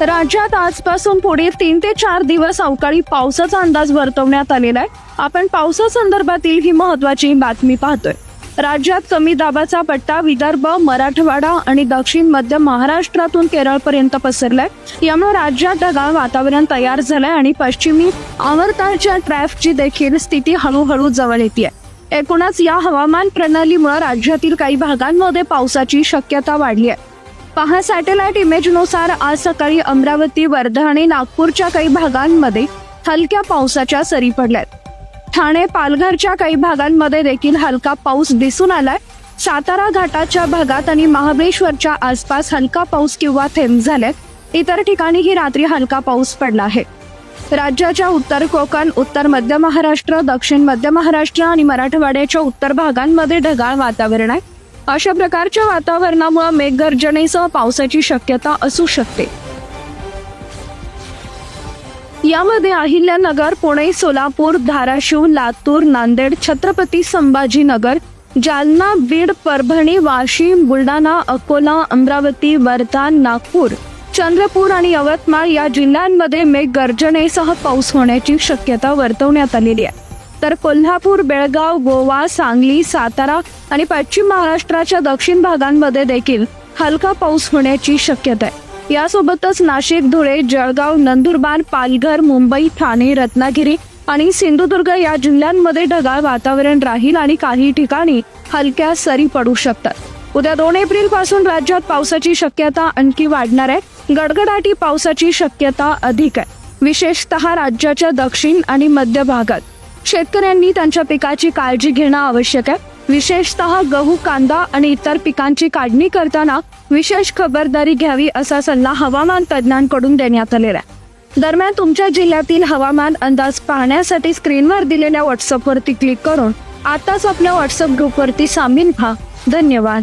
राज्यात आजपासून पुढे तीन ते चार दिवस अवकाळी पावसाचा अंदाज वर्तवण्यात आलेला आहे. आपण पावसासंदर्भातील ही महत्वाची बातमी पाहतोय. राज्यात कमी दाबाचा पट्टा विदर्भ मराठवाडा आणि दक्षिण मध्य महाराष्ट्रातून केरळपर्यंत पसरलाय. यामुळे राज्यात ढगाळ वातावरण तयार झालंय आणि पश्चिमी आवर्ताच्या ट्रॅफची देखील स्थिती हळूहळू जवळ येते एकूणच या हवामान प्रणालीमुळे राज्यातील काही भागांमध्ये पावसाची शक्यता वाढली आहे. पहा सॅटेलाइट इमेजनुसार आज सकाळी अमरावती वर्धा आणि नागपूरच्या काही भागांमध्ये हलक्या पावसाच्या सरी पडल्यात. ठाणे पालघरच्या काही भागांमध्ये देखील हलका पाऊस दिसून आलाय. सातारा घाटाच्या भागात आणि महाबळेश्वरच्या आसपास हलका पाऊस किंवा थेंब झाल्यात. इतर ठिकाणीही रात्री हलका पाऊस पडला आहे. राज्याच्या उत्तर कोकण उत्तर मध्य महाराष्ट्र दक्षिण मध्य महाराष्ट्र आणि मराठवाड्याच्या उत्तर भागांमध्ये ढगाळ वातावरण आहे. अशा प्रकारच्या वातावरणामुळे मेघगर्जनेसह पावसाची शक्यता असू शकते. यामध्ये अहिल्यानगर पुणे सोलापूर धाराशिव लातूर नांदेड छत्रपती संभाजीनगर जालना बीड परभणी वाशिम बुलढाणा अकोला अमरावती वर्धा नागपूर चंद्रपूर आणि यवतमाळ या जिल्ह्यांमध्ये मेघगर्जनेसह पाऊस होण्याची शक्यता वर्तवण्यात आलेली आहे. तर कोल्हापूर बेळगाव गोवा सांगली सातारा आणि पश्चिम महाराष्ट्राच्या दक्षिण भागांमध्ये देखील हलका पाऊस होण्याची शक्यता आहे. यासोबतच नाशिक धुळे जळगाव नंदुरबार पालघर मुंबई ठाणे रत्नागिरी आणि सिंधुदुर्ग या जिल्ह्यांमध्ये ढगाळ वातावरण राहील आणि काही ठिकाणी हलक्या सरी पडू शकतात. उद्या दोन एप्रिलपासून राज्यात पावसाची शक्यता आणखी वाढणार आहे. गडगडाटी पावसाची शक्यता अधिक आहे. विशेषतः राज्याच्या दक्षिण आणि मध्य भागात. शेतकऱ्यांनी त्यांच्या पिकाची काळजी घेणं आवश्यक आहे. विशेषतः गहू कांदा आणि इतर पिकांची काढणी करताना विशेष खबरदारी घ्यावी असा सल्ला हवामान तज्ज्ञांकडून देण्यात आलेला आहे. दरम्यान तुमच्या जिल्ह्यातील हवामान अंदाज पाहण्यासाठी स्क्रीनवर दिलेल्या व्हॉट्सअपवरती क्लिक करून आताच आपल्या व्हॉट्सअप ग्रुपवरती सामील व्हा. धन्यवाद.